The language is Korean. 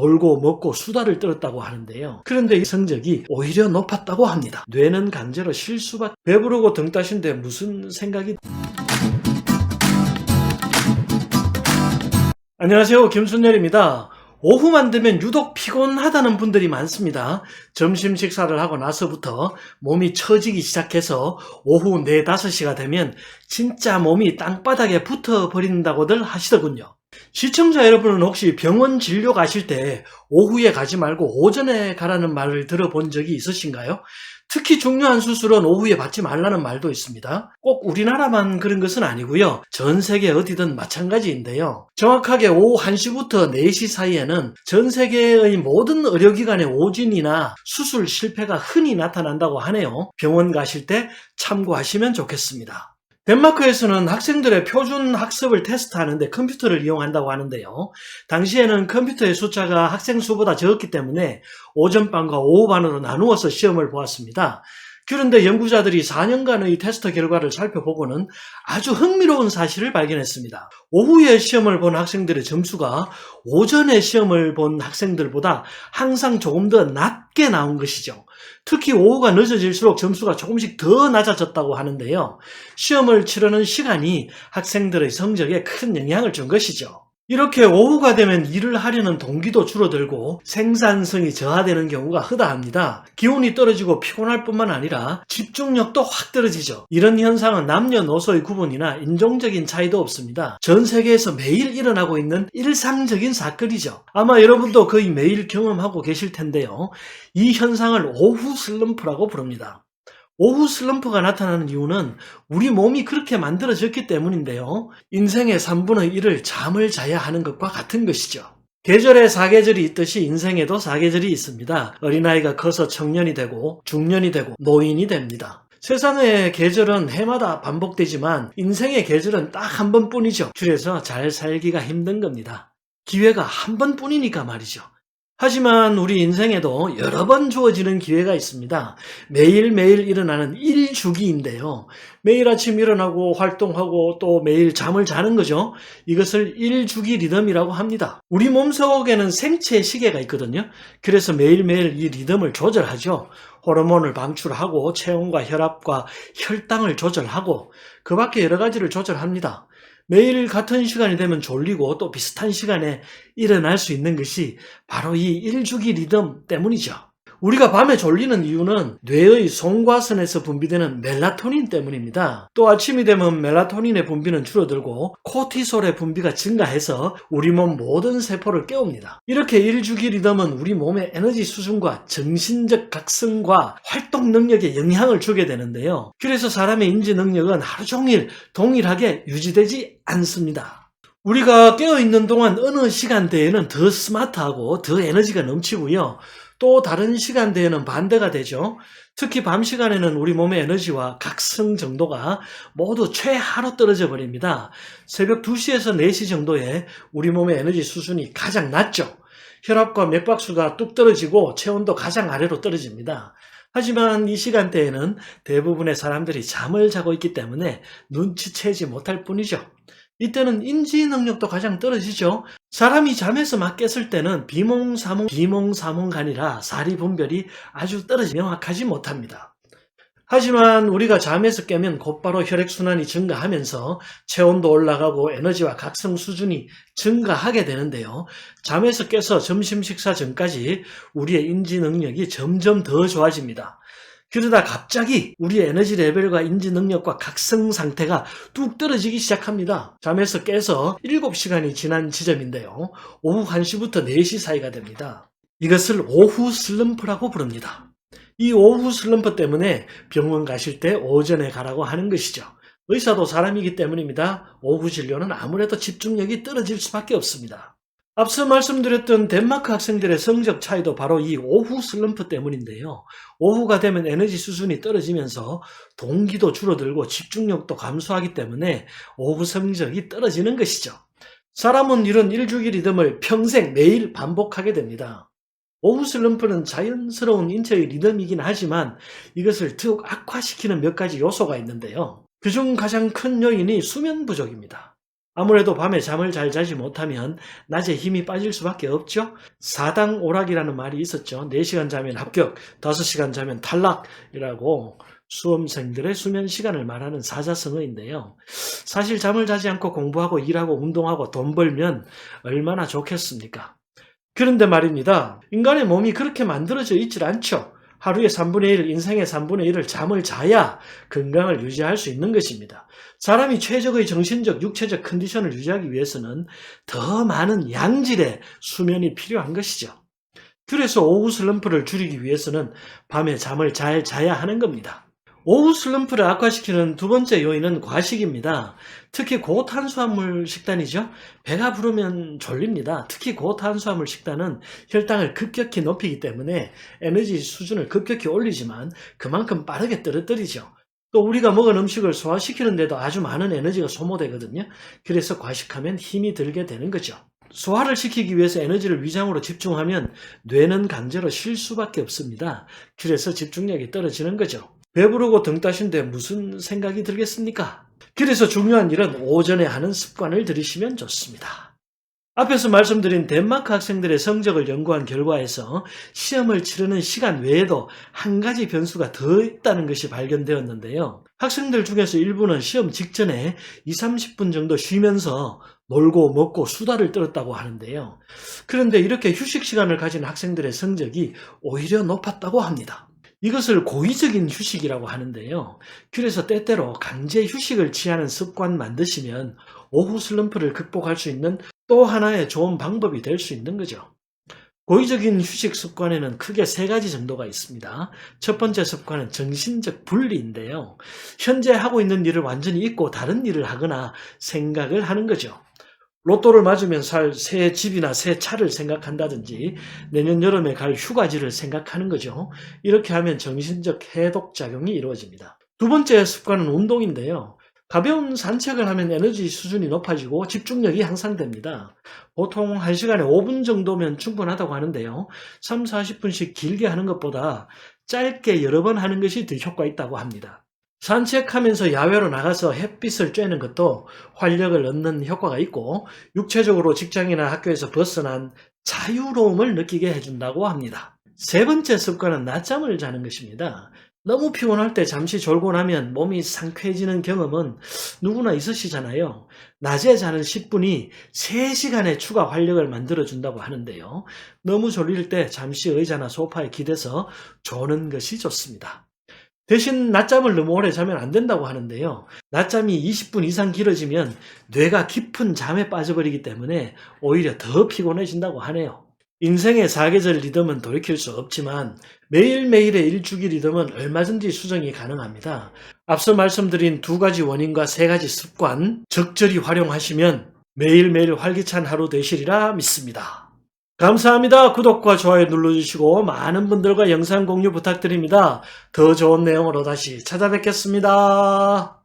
놀고 먹고 수다를 떨었다고 하는데요. 그런데 이 성적이 오히려 높았다고 합니다. 뇌는 강제로 실수밖 배부르고 등 따신데 무슨 생각이 안녕하세요. 김순열입니다. 오후만 되면 유독 피곤하다는 분들이 많습니다. 점심 식사를 하고 나서부터 몸이 처지기 시작해서 오후 4, 5시가 되면 진짜 몸이 땅바닥에 붙어 버린다고들 하시더군요. 시청자 여러분은 혹시 병원 진료 가실 때 오후에 가지 말고 오전에 가라는 말을 들어본 적이 있으신가요? 특히 중요한 수술은 오후에 받지 말라는 말도 있습니다. 꼭 우리나라만 그런 것은 아니고요. 전 세계 어디든 마찬가지인데요. 정확하게 오후 1시부터 4시 사이에는 전 세계의 모든 의료기관의 오진이나 수술 실패가 흔히 나타난다고 하네요. 병원 가실 때 참고하시면 좋겠습니다. 덴마크에서는 학생들의 표준 학습을 테스트하는데 컴퓨터를 이용한다고 하는데요. 당시에는 컴퓨터의 숫자가 학생 수보다 적었기 때문에 오전반과 오후반으로 나누어서 시험을 보았습니다. 그런데 연구자들이 4년간의 테스트 결과를 살펴보고는 아주 흥미로운 사실을 발견했습니다. 오후에 시험을 본 학생들의 점수가 오전에 시험을 본 학생들보다 항상 조금 더 낮게 나온 것이죠. 특히 오후가 늦어질수록 점수가 조금씩 더 낮아졌다고 하는데요. 시험을 치르는 시간이 학생들의 성적에 큰 영향을 준 것이죠. 이렇게 오후가 되면 일을 하려는 동기도 줄어들고 생산성이 저하되는 경우가 허다합니다. 기온이 떨어지고 피곤할 뿐만 아니라 집중력도 확 떨어지죠. 이런 현상은 남녀노소의 구분이나 인종적인 차이도 없습니다. 전 세계에서 매일 일어나고 있는 일상적인 사건이죠. 아마 여러분도 거의 매일 경험하고 계실 텐데요. 이 현상을 오후 슬럼프라고 부릅니다. 오후 슬럼프가 나타나는 이유는 우리 몸이 그렇게 만들어졌기 때문인데요. 인생의 3분의 1을 잠을 자야 하는 것과 같은 것이죠. 계절에 사계절이 있듯이 인생에도 사계절이 있습니다. 어린아이가 커서 청년이 되고 중년이 되고 노인이 됩니다. 세상의 계절은 해마다 반복되지만 인생의 계절은 딱 한 번뿐이죠. 그래서 잘 살기가 힘든 겁니다. 기회가 한 번뿐이니까 말이죠. 하지만 우리 인생에도 여러 번 주어지는 기회가 있습니다. 매일매일 일어나는 일주기인데요. 매일 아침 일어나고 활동하고 또 매일 잠을 자는 거죠. 이것을 일주기 리듬이라고 합니다. 우리 몸속에는 생체 시계가 있거든요. 그래서 매일매일 이 리듬을 조절하죠. 호르몬을 방출하고 체온과 혈압과 혈당을 조절하고 그 밖에 여러 가지를 조절합니다. 매일 같은 시간이 되면 졸리고 또 비슷한 시간에 일어날 수 있는 것이 바로 이 일주기 리듬 때문이죠. 우리가 밤에 졸리는 이유는 뇌의 송과선에서 분비되는 멜라토닌 때문입니다. 또 아침이 되면 멜라토닌의 분비는 줄어들고 코티솔의 분비가 증가해서 우리 몸 모든 세포를 깨웁니다. 이렇게 일주기 리듬은 우리 몸의 에너지 수준과 정신적 각성과 활동 능력에 영향을 주게 되는데요. 그래서 사람의 인지 능력은 하루 종일 동일하게 유지되지 않습니다. 우리가 깨어있는 동안 어느 시간대에는 더 스마트하고 더 에너지가 넘치고요. 또 다른 시간대에는 반대가 되죠. 특히 밤 시간에는 우리 몸의 에너지와 각성 정도가 모두 최하로 떨어져 버립니다. 새벽 2시에서 4시 정도에 우리 몸의 에너지 수준이 가장 낮죠. 혈압과 맥박수가 뚝 떨어지고 체온도 가장 아래로 떨어집니다. 하지만 이 시간대에는 대부분의 사람들이 잠을 자고 있기 때문에 눈치채지 못할 뿐이죠. 이때는 인지 능력도 가장 떨어지죠. 사람이 잠에서 막 깼을 때는 비몽사몽, 비몽사몽간이라 사리 분별이 아주 떨어지 명확하지 못합니다. 하지만 우리가 잠에서 깨면 곧바로 혈액순환이 증가하면서 체온도 올라가고 에너지와 각성 수준이 증가하게 되는데요. 잠에서 깨서 점심 식사 전까지 우리의 인지 능력이 점점 더 좋아집니다. 그러다 갑자기 우리의 에너지 레벨과 인지 능력과 각성 상태가 뚝 떨어지기 시작합니다. 잠에서 깨서 7시간이 지난 지점인데요. 오후 1시부터 4시 사이가 됩니다. 이것을 오후 슬럼프라고 부릅니다. 이 오후 슬럼프 때문에 병원 가실 때 오전에 가라고 하는 것이죠. 의사도 사람이기 때문입니다. 오후 진료는 아무래도 집중력이 떨어질 수밖에 없습니다. 앞서 말씀드렸던 덴마크 학생들의 성적 차이도 바로 이 오후 슬럼프 때문인데요. 오후가 되면 에너지 수준이 떨어지면서 동기도 줄어들고 집중력도 감소하기 때문에 오후 성적이 떨어지는 것이죠. 사람은 이런 일주기 리듬을 평생 매일 반복하게 됩니다. 오후 슬럼프는 자연스러운 인체의 리듬이긴 하지만 이것을 더욱 악화시키는 몇 가지 요소가 있는데요. 그중 가장 큰 요인이 수면 부족입니다. 아무래도 밤에 잠을 잘 자지 못하면 낮에 힘이 빠질 수밖에 없죠. 사당 오락이라는 말이 있었죠. 4시간 자면 합격, 5시간 자면 탈락이라고 수험생들의 수면 시간을 말하는 사자성어인데요. 사실 잠을 자지 않고 공부하고 일하고 운동하고 돈 벌면 얼마나 좋겠습니까? 그런데 말입니다. 인간의 몸이 그렇게 만들어져 있질 않죠. 하루에 3분의 1, 인생의 3분의 1을 잠을 자야 건강을 유지할 수 있는 것입니다. 사람이 최적의 정신적, 육체적 컨디션을 유지하기 위해서는 더 많은 양질의 수면이 필요한 것이죠. 그래서 오후 슬럼프를 줄이기 위해서는 밤에 잠을 잘 자야 하는 겁니다. 오후 슬럼프를 악화시키는 두 번째 요인은 과식입니다. 특히 고탄수화물 식단이죠. 배가 부르면 졸립니다. 특히 고탄수화물 식단은 혈당을 급격히 높이기 때문에 에너지 수준을 급격히 올리지만 그만큼 빠르게 떨어뜨리죠. 또 우리가 먹은 음식을 소화시키는데도 아주 많은 에너지가 소모되거든요. 그래서 과식하면 힘이 들게 되는 거죠. 소화를 시키기 위해서 에너지를 위장으로 집중하면 뇌는 강제로 쉴 수밖에 없습니다. 그래서 집중력이 떨어지는 거죠. 배부르고 등 따신데 무슨 생각이 들겠습니까? 그래서 중요한 일은 오전에 하는 습관을 들이시면 좋습니다. 앞에서 말씀드린 덴마크 학생들의 성적을 연구한 결과에서 시험을 치르는 시간 외에도 한 가지 변수가 더 있다는 것이 발견되었는데요. 학생들 중에서 일부는 시험 직전에 2, 30분 정도 쉬면서 놀고 먹고 수다를 떨었다고 하는데요. 그런데 이렇게 휴식 시간을 가진 학생들의 성적이 오히려 높았다고 합니다. 이것을 고의적인 휴식이라고 하는데요. 그래서 때때로 강제 휴식을 취하는 습관 만드시면 오후 슬럼프를 극복할 수 있는 또 하나의 좋은 방법이 될 수 있는 거죠. 고의적인 휴식 습관에는 크게 세 가지 정도가 있습니다. 첫 번째 습관은 정신적 분리인데요. 현재 하고 있는 일을 완전히 잊고 다른 일을 하거나 생각을 하는 거죠. 로또를 맞으면 살 새 집이나 새 차를 생각한다든지 내년 여름에 갈 휴가지를 생각하는 거죠. 이렇게 하면 정신적 해독 작용이 이루어집니다. 두 번째 습관은 운동인데요. 가벼운 산책을 하면 에너지 수준이 높아지고 집중력이 향상됩니다. 보통 1시간에 5분 정도면 충분하다고 하는데요. 3, 40분씩 길게 하는 것보다 짧게 여러 번 하는 것이 더 효과 있다고 합니다. 산책하면서 야외로 나가서 햇빛을 쬐는 것도 활력을 얻는 효과가 있고 육체적으로 직장이나 학교에서 벗어난 자유로움을 느끼게 해준다고 합니다. 세 번째 습관은 낮잠을 자는 것입니다. 너무 피곤할 때 잠시 졸고 나면 몸이 상쾌해지는 경험은 누구나 있으시잖아요. 낮에 자는 10분이 3시간의 추가 활력을 만들어준다고 하는데요. 너무 졸릴 때 잠시 의자나 소파에 기대서 조는 것이 좋습니다. 대신 낮잠을 너무 오래 자면 안 된다고 하는데요. 낮잠이 20분 이상 길어지면 뇌가 깊은 잠에 빠져버리기 때문에 오히려 더 피곤해진다고 하네요. 인생의 사계절 리듬은 돌이킬 수 없지만 매일매일의 일주기 리듬은 얼마든지 수정이 가능합니다. 앞서 말씀드린 두 가지 원인과 세 가지 습관 적절히 활용하시면 매일매일 활기찬 하루 되시리라 믿습니다. 감사합니다. 구독과 좋아요 눌러주시고 많은 분들과 영상 공유 부탁드립니다. 더 좋은 내용으로 다시 찾아뵙겠습니다.